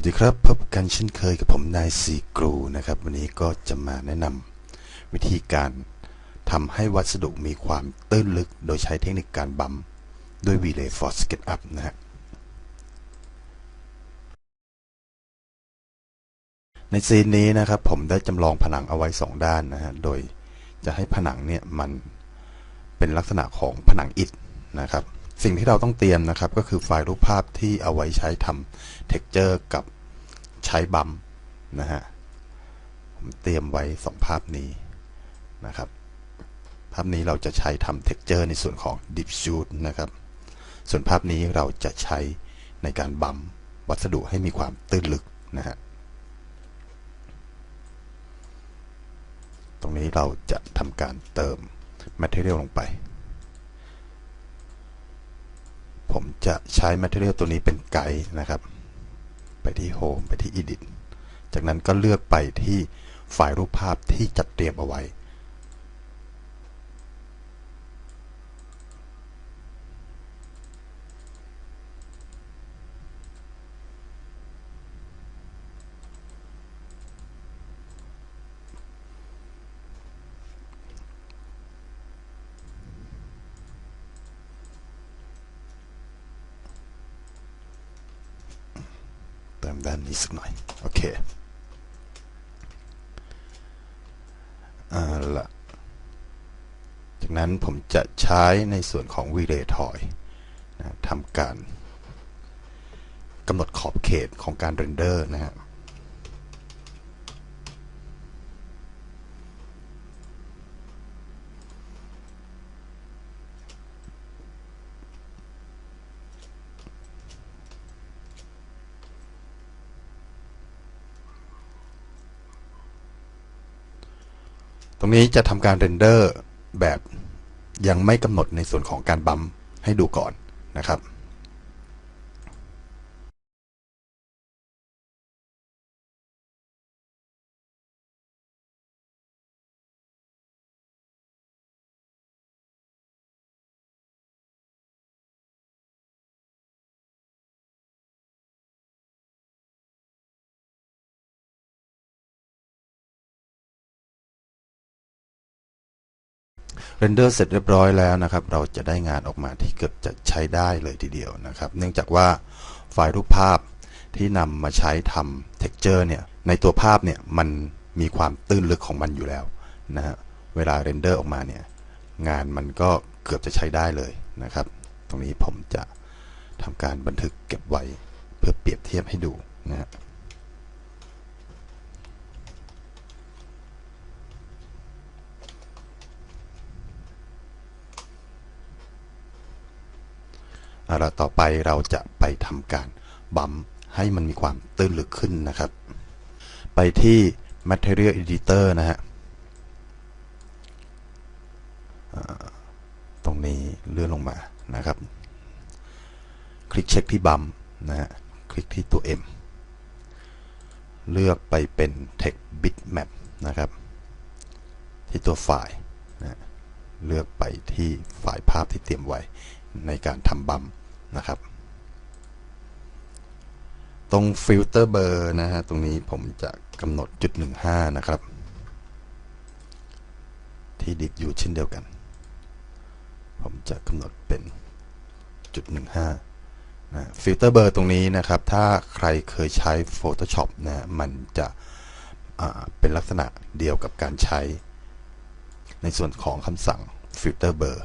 สวัสดีครับ พบกันเช่นเคยกับผมนายสีกรูนะครับ วันนี้ก็จะมาแนะนำวิธีการทำให้วัสดุมีความตื้นลึก โดยใช้เทคนิคการบัมด้วย Relay for SketchUp นะฮะในซีนนี้นะครับผมได้จำลองผนังเอาไว้ 2 ด้านนะฮะ โดยจะให้ผนังเนี่ยมันเป็นลักษณะของผนังอิฐนะครับ สิ่งที่เราต้องเตรียมนะครับ ก็คือไฟล์รูปภาพที่เอาไว้ใช้ทำเท็กเจอร์กับใช้บัมนะฮะผมเตรียมไว้ 2 ภาพนี้นะครับ ภาพนี้เราจะใช้ทำเท็กเจอร์ในส่วนของ Deep Shoot นะครับ ส่วนภาพนี้เราจะใช้ในการบัมวัสดุให้มีความตื้นลึกนะฮะตรงนี้เราจะทำการเติม Material ลงไป ผมจะใช้ Material ตัวนี้เป็นไกด์นะครับ ไปที่ Home ไปที่ Edit จากนั้นก็เลือกไปที่ไฟล์รูปภาพที่จัดเตรียมเอาไว้ ติมด้านนี้สักหน่อย โอเคอ่าละจากนั้นผมจะใช้ในส่วนของ Relay Toy นะทำการกำหนดขอบเขตของการเรนเดอร์นะครับ ตรงนี้จะทำการเรนเดอร์แบบยังไม่กำหนดในส่วนของการบัมให้ดูก่อนนะครับ เรนเดอร์เสร็จเรียบร้อยแล้วนะครับ เราจะได้งานออกมาที่เกือบจะใช้ได้เลยทีเดียวนะครับ เนื่องจากว่าไฟล์รูปภาพที่นำมาใช้ทำ texture เนี่ยในตัวภาพเนี่ยมันมีความตื้นลึกของมันอยู่แล้วนะฮะเวลาเรนเดอร์ออกมาเนี่ยงานมันก็เกือบจะใช้ได้เลยนะครับ ตรงนี้ผมจะทำการบันทึกเก็บไว้เพื่อเปรียบเทียบให้ดูนะฮะ เอาต่อไปเราจะไปทำการบัมให้มันมีความตื้นลึกขึ้นนะครับ ไปที่ Material Editor นะฮะตรงนี้เลื่อนลงมานะครับ คลิกเช็คที่บัมนะฮะคลิกที่ตัว M เลือกไปเป็น Text Bitmap นะครับ ที่ตัวไฟล์นะเลือกไปที่ไฟล์ภาพที่เตรียมไว้ในการทำบัม นะครับ ตรงฟิลเตอร์เบอร์นะฮะตรงนี้ผมจะกำหนดจุด15 นะครับ ที่ดิบอยู่เช่นเดียวกัน ผมจะกำหนดเป็นจุด15นะฟิลเตอร์เบอร์ตรงนี้นะครับ ถ้าใครเคยใช้ Photoshop นะมันจะเป็นลักษณะเดียวกับการใช้ในส่วนของคำสั่ง filter blur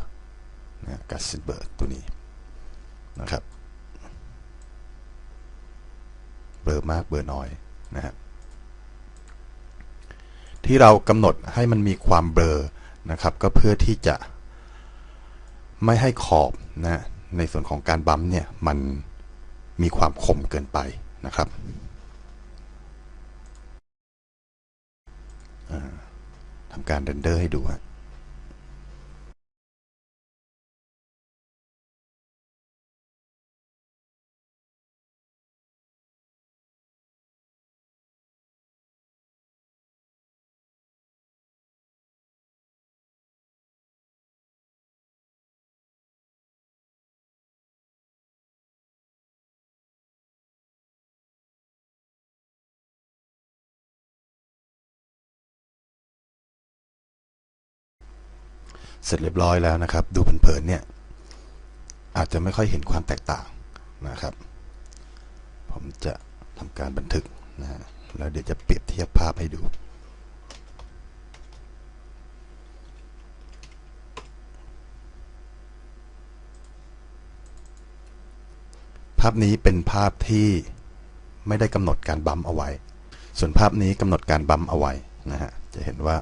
นะการซิเบอร์ตัวนี้ นะครับเบอร์มากเบอร์น้อยนะฮะที่เรากำหนดให้มันมีความเบลอนะครับ ก็เพื่อที่จะไม่ให้ขอบนะในส่วนของการบัมเนี่ยมันมีความคมเกินไปนะครับทำการเรนเดอร์ให้ดูฮะ เสร็จเรียบร้อยแล้วนะครับ ดูเผินๆเนี่ยอาจจะไม่ค่อยเห็นความแตกต่างนะครับ ผมจะทำการบันทึกนะแล้วเดี๋ยวจะเปรียบเทียบภาพให้ดูภาพนี้เป็นภาพที่ไม่ได้กำหนดการบัมเอาไว้ ส่วนภาพนี้กำหนดการบัมเอาไว้นะฮะ จะเห็นว่า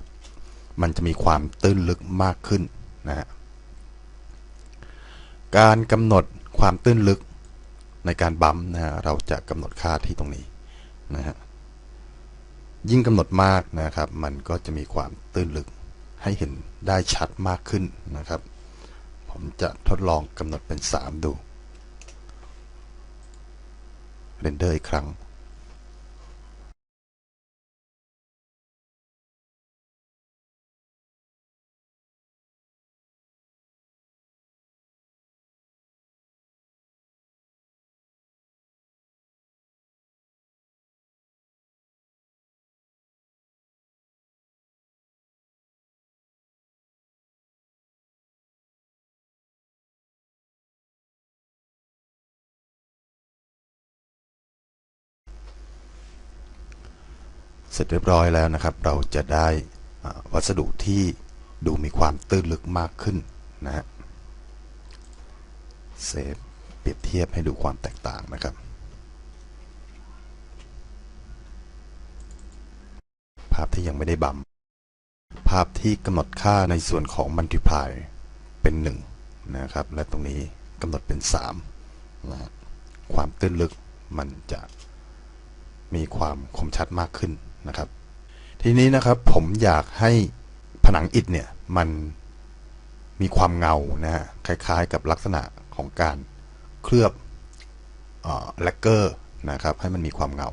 มันจะมีความตื้นลึกมากขึ้นนะฮะการกำหนดความตื้นลึกในการบัมนะฮะเราจะกำหนดค่าที่ตรงนี้นะฮะยิ่งกำหนดมากนะครับ มันก็จะมีความตื้นลึกให้เห็นได้ชัดมากขึ้นนะครับ ผมจะทดลองกำหนดเป็น 3 ดูเรนเดอร์อีกครั้ง เสร็จเรียบร้อยแล้วนะครับ เราจะได้วัสดุที่ดูมีความตื้นลึกมากขึ้นนะฮะเซฟเปรียบเทียบให้ดูความแตกต่างนะครับ ภาพที่ยังไม่ได้บัมภาพที่กำหนดค่าในส่วนของ multiply เป็น 1 นะครับ และตรงนี้กำหนดเป็น3นะฮะความตื้นลึกมันจะมีความคมชัดมากขึ้น นะครับ ทีนี้นะครับผมอยากให้ผนังอิฐเนี่ยมันมีความเงานะฮะคล้ายๆ กับลักษณะของการเคลือบแลกเกอร์นะครับ ให้มันมีความเงา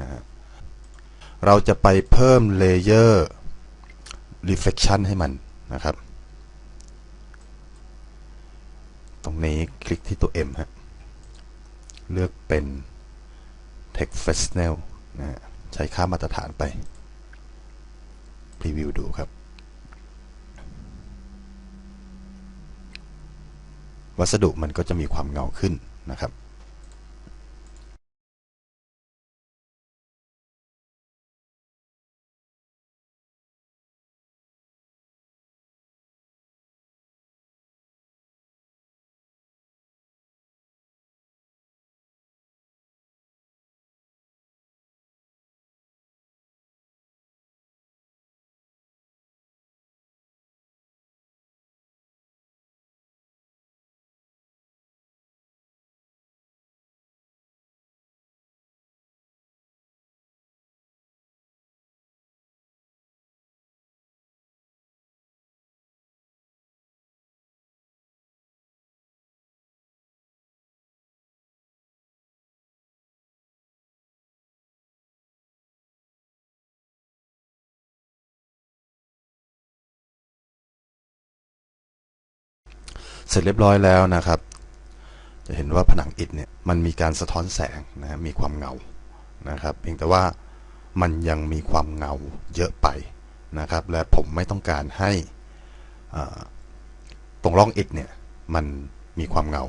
นะฮะเราจะไปเพิ่มเลเยอร์ reflection ให้มันนะครับ ตรงนี้คลิกที่ตัว M ฮะ เลือกเป็น text fresnel นะฮะ ใช้ค่ามาตรฐานไปพรีวิวดูครับ วัสดุมันก็จะมีความเงาขึ้นนะครับ สร็จเรียบร้อยแล้วนะครับ จะเห็นว่าผนังอิฐเนี่ยมันมีการสะท้อนแสงนะฮะมีความเงานะครับเพียงแต่ว่ามันยังมีความเงาเยอะไปนะครับ และผมไม่ต้องการให้ตรงร่องอิฐเนี่ยมันมีความเงา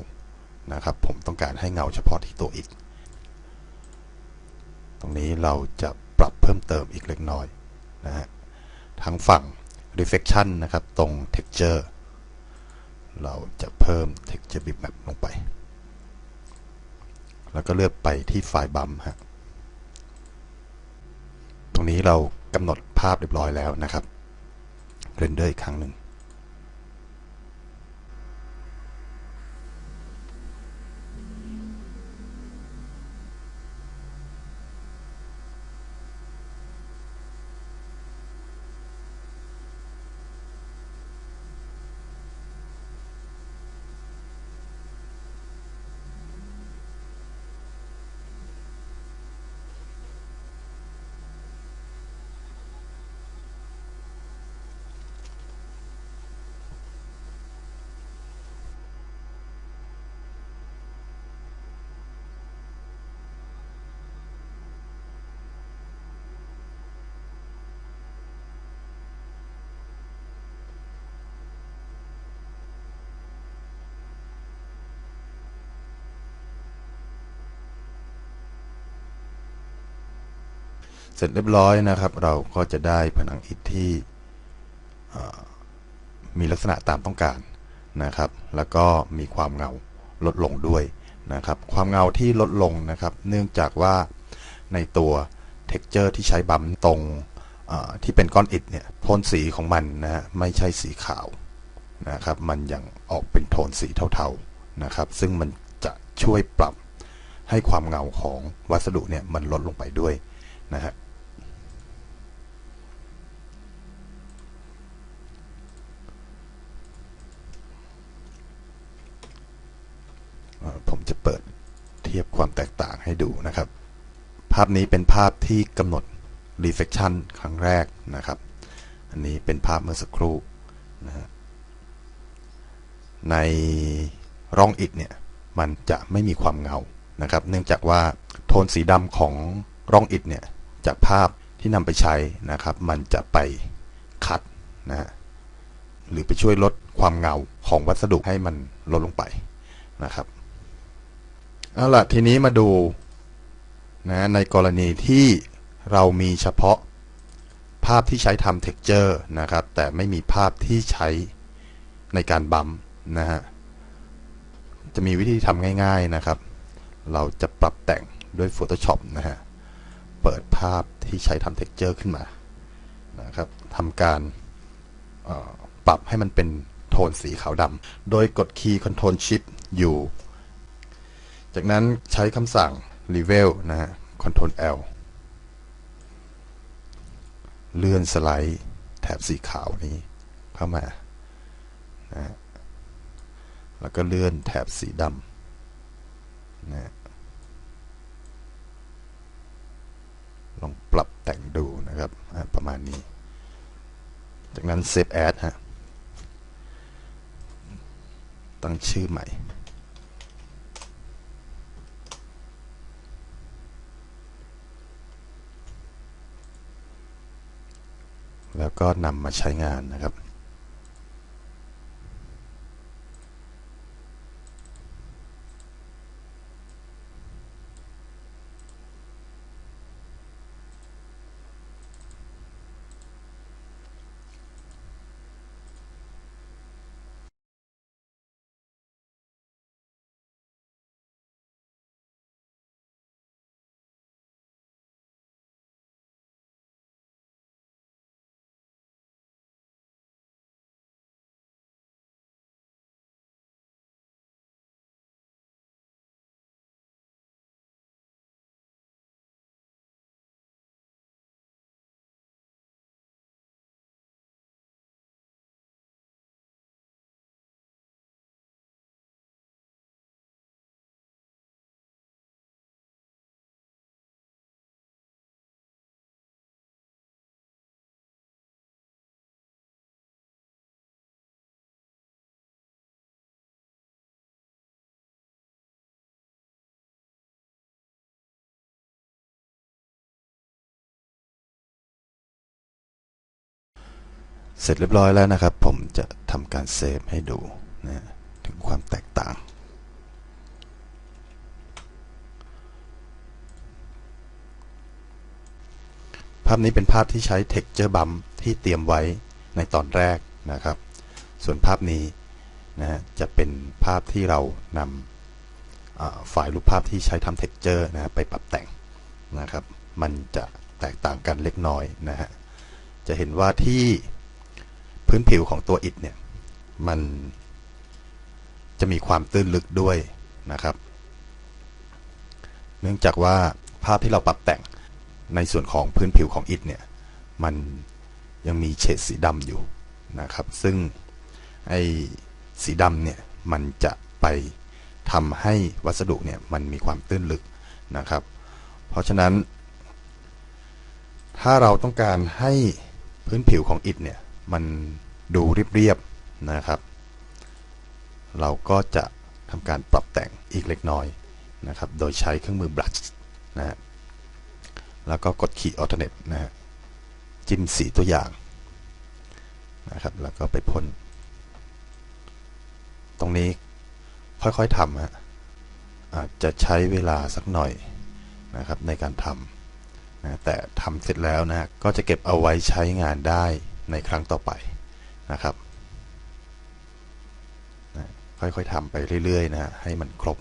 นะครับ ผมต้องการให้เงาเฉพาะที่ตัวอิฐตรงนี้เราจะปรับเพิ่มเติมอีกเล็กน้อยนะฮะทางฝั่ง reflection นะครับ ตรง texture เราจะเพิ่ม texture bitmap ลงไป แล้วก็เลือกไปที่ไฟล์บัมฮะ ตรงนี้เรากำหนดภาพเรียบร้อยแล้วนะครับ เรนเดอร์อีกครั้งหนึ่ง เสร็จเรียบร้อยนะครับ เราก็จะได้ผนังอิฐที่มีลักษณะตามต้องการนะครับ แล้วก็มีความเงาลดลงด้วยนะครับ ความเงาที่ลดลงนะครับ เนื่องจากว่าในตัว texture ที่ใช้บัมตรงที่เป็นก้อนอิฐเนี่ยโทนสีของมันนะฮะไม่ใช่สีขาวนะครับ มันยังออกเป็นโทนสีเทาๆนะครับ ซึ่งมันจะช่วยปรับให้ความเงาของวัสดุเนี่ยมันลดลงไปด้วยนะฮะ เอ่อผมจะเปิดเทียบความแตกต่างให้ดูนะครับ ภาพนี้เป็นภาพที่กำหนด reflection ครั้งแรกนะครับ อันนี้เป็นภาพเมื่อสักครู่นะฮะในร่องอิฐเนี่ยมันจะไม่มีความเงานะครับ เนื่องจากว่าโทนสีดำของร่องอิฐเนี่ยจากภาพที่นำไปใช้นะครับ มันจะไปคัดนะฮะหรือไปช่วยลดความเงาของวัสดุให้มันลดลงไปนะครับ เอาละทีนี้มาดูนะในกรณีที่เรามีเฉพาะภาพที่ใช้ทำ texture นะครับ แต่ไม่มีภาพที่ใช้ในการบัมนะฮะจะมีวิธีทำง่าย ๆนะครับ เราจะปรับแต่งด้วย Photoshop นะฮะเปิดภาพที่ใช้ทำ texture ขึ้นมานะครับทำการปรับให้มันเป็นโทนสีขาวดำโดยกดคีย์ Ctrl Shift อยู่ จากนั้นใช้คำสั่ง Level นะฮะ Ctrl L เลื่อนสไลด์แถบสีขาวนี้เข้ามานะฮะแล้วก็เลื่อนแถบสีดำนะฮะลองปรับแต่งดูนะครับ ประมาณนี้ จากนั้น Save As ฮะ ตั้งชื่อใหม่ แล้วก็นำมาใช้งานนะครับ เสร็จเรียบร้อยแล้วนะครับ ผมจะทำการเซฟให้ดูนะถึงความแตกต่าง ภาพนี้เป็นภาพที่ใช้ texture bump ที่เตรียมไว้ในตอนแรกนะครับ ส่วนภาพนี้นะจะเป็นภาพที่เรานำอ่าไฟล์รูปภาพที่ใช้ทำ texture นะไปปรับแต่งนะครับ มันจะแตกต่างกันเล็กน้อยนะฮะ จะเห็นว่าที่ พื้นผิวของตัวอิฐเนี่ย มันจะมีความตื้นลึกด้วยนะครับ เนื่องจากว่าภาพที่เราปรับแต่งในส่วนของพื้นผิวของอิฐเนี่ย มันยังมีเฉดสีดำอยู่นะครับ ซึ่งไอ้สีดำเนี่ย มันจะไปทำให้วัสดุเนี่ย มันมีความตื้นลึกนะครับ เพราะฉะนั้น ถ้าเราต้องการให้พื้นผิวของอิฐเนี่ย มันดูเรียบๆนะครับ เราก็จะทำการปรับแต่งอีกเล็กน้อยนะครับ โดยใช้เครื่องมือ brush นะฮะแล้วก็กดคีย์ alternate นะฮะจิ้มสีตัวอย่างนะครับ แล้วก็ไปพ่นตรงนี้ค่อยๆทำฮะอาจจะใช้เวลาสักหน่อยนะครับในการทำนะแต่ทำเสร็จแล้วนะก็จะเก็บเอาไว้ใช้งานได้ ในครั้งต่อไปนะครับ ค่อยๆทำไปเรื่อยๆนะฮะให้มันครบ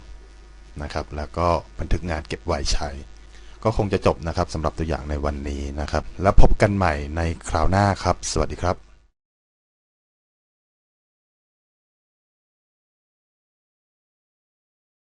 นะครับ แล้วก็บันทึกงานเก็บไว้ใช้ ก็คงจะจบนะครับสำหรับตัวอย่างในวันนี้นะครับ แล้วพบกันใหม่ในคราวหน้าครับ สวัสดีครับ